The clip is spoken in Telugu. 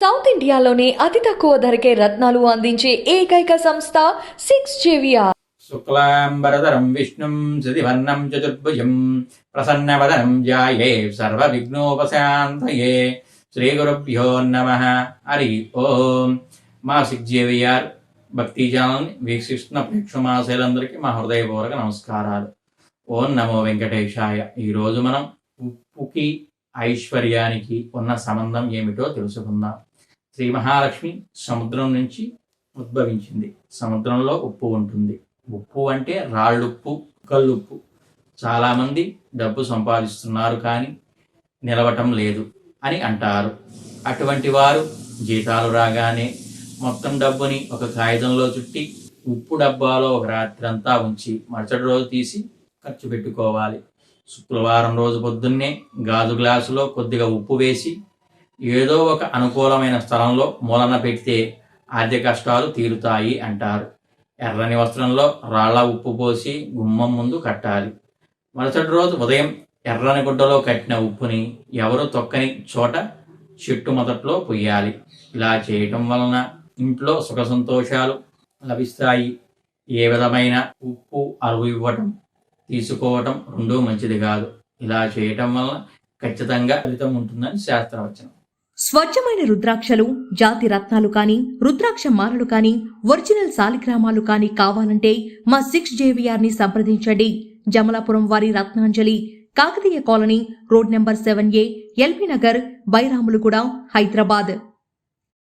సౌత్ ఇండియాలోనే అతి తక్కువ ధరకే రత్నాలు అందించే ఏకైక సంస్థ సిక్స్ జేవిఆర్. శుక్లాంబరధరం విష్ణుం శశివర్ణం చతుర్భుజం ప్రసన్నవదనం సర్వ విఘ్నోపశాంతహే శ్రీ గురుభ్యో నమ. హరి ఓం. మా జేవిఆర్ భక్తి ఛానల్ని వీక్షిస్తున్న ప్రేక్షమాశైలందరికీ మా హృదయపూర్వక నమస్కారాలు. ఓం నమో వెంకటేశాయ. ఈరోజు మనం ఉప్పుకి ఐశ్వర్యానికి ఉన్న సంబంధం ఏమిటో తెలుసుకుందాం. శ్రీ మహాలక్ష్మి సముద్రం నుంచి ఉద్భవించింది. సముద్రంలో ఉప్పు ఉంటుంది. ఉప్పు అంటే రాళ్ళుప్పు కల్లుప్పు చాలామంది డబ్బు సంపాదిస్తున్నారు కానీ నిలవటం లేదు అని అంటారు. అటువంటి వారు జీతాలు రాగానే మొత్తం డబ్బుని ఒక కాగితంలో చుట్టి ఉప్పు డబ్బాలో ఒక రాత్రంతా ఉంచి మరుసటి రోజు తీసి ఖర్చు పెట్టుకోవాలి. శుక్రవారం రోజు పొద్దున్నే గాజు గ్లాసులో కొద్దిగా ఉప్పు వేసి ఏదో ఒక అనుకూలమైన స్థలంలో మూలన పెడితే ఆర్థిక కష్టాలు తీరుతాయి అంటారు. ఎర్రని వస్త్రంలో రాళ్ళ ఉప్పు పోసి గుమ్మం ముందు కట్టాలి. మరుసటి రోజు ఉదయం ఎర్రని గుడ్డలో కట్టిన ఉప్పుని ఎవరు తొక్కని చోట చెట్టు మొదట్లో పొయ్యాలి. ఇలా చేయటం వలన ఇంట్లో సుఖ సంతోషాలు లభిస్తాయి. ఏ విధమైన ఉప్పు అరువు ఇవ్వటం తీసుకోవటం రెండూ మంచిది కాదు. ఇలా చేయటం వల్ల ఖచ్చితంగా ఫలితం ఉంటుందని శాస్త్రవచనం. స్వచ్ఛమైన రుద్రాక్షలు జాతి రత్నాలు కాని రుద్రాక్ష మాలలు కాని ఒరిజినల్ సాలిగ్రామాలు కాని కావాలంటే మా సిక్స్ జేవిఆర్ని సంప్రదించండి. జమలాపురం వారి Ratnanjali Kakatiya colony road number seven A LB Nagar Bairamalguda Hyderabad.